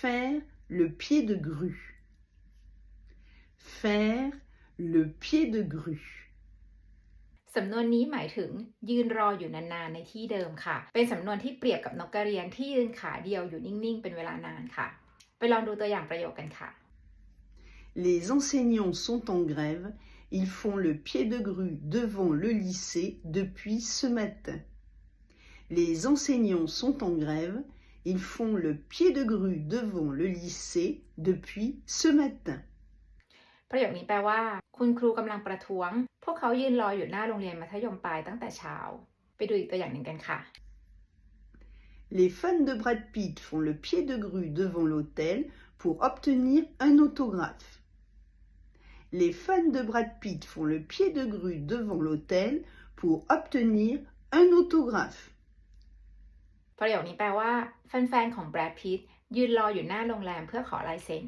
Faire le pied de grue. Faire le pied de grue. สำนวนนี้หมายถึง ยืนรออยู่นานๆในที่เดิมค่ะ เป็นสำนวนที่เปรียบกับนกกระเรียนที่ยืนขาเดียวอยู่นิ่งๆ เป็นเวลานานค่ะ ไปลองดูตัวอย่างประโยคกันค่ะ Les enseignants sont en grève. Ils font le pied de grue devant le lycée depuis ce matin. Les enseignants sont en grève. Ils font le pied de grue devant le lycée depuis ce matin. ประโยคนี้แปลว่า คุณครูกำลังประท้วง พวกเขายืนรออยู่หน้าโรงเรียนมัธยมปลายตั้งแต่เช้า ไปดูอีกตัวอย่างหนึ่งกันค่ะ Les fans de Brad Pitt font le pied de grue devant l'hôtel pour obtenir un autographe. Les fans de Brad Pitt font le pied de grue devant l'hôtel pour obtenir un autographe. ประโยคนี้แปลว่าแฟนๆของแบรดพิตต์ยืนรออยู่หน้าโรงแรมเพื่อขอลายเซ็น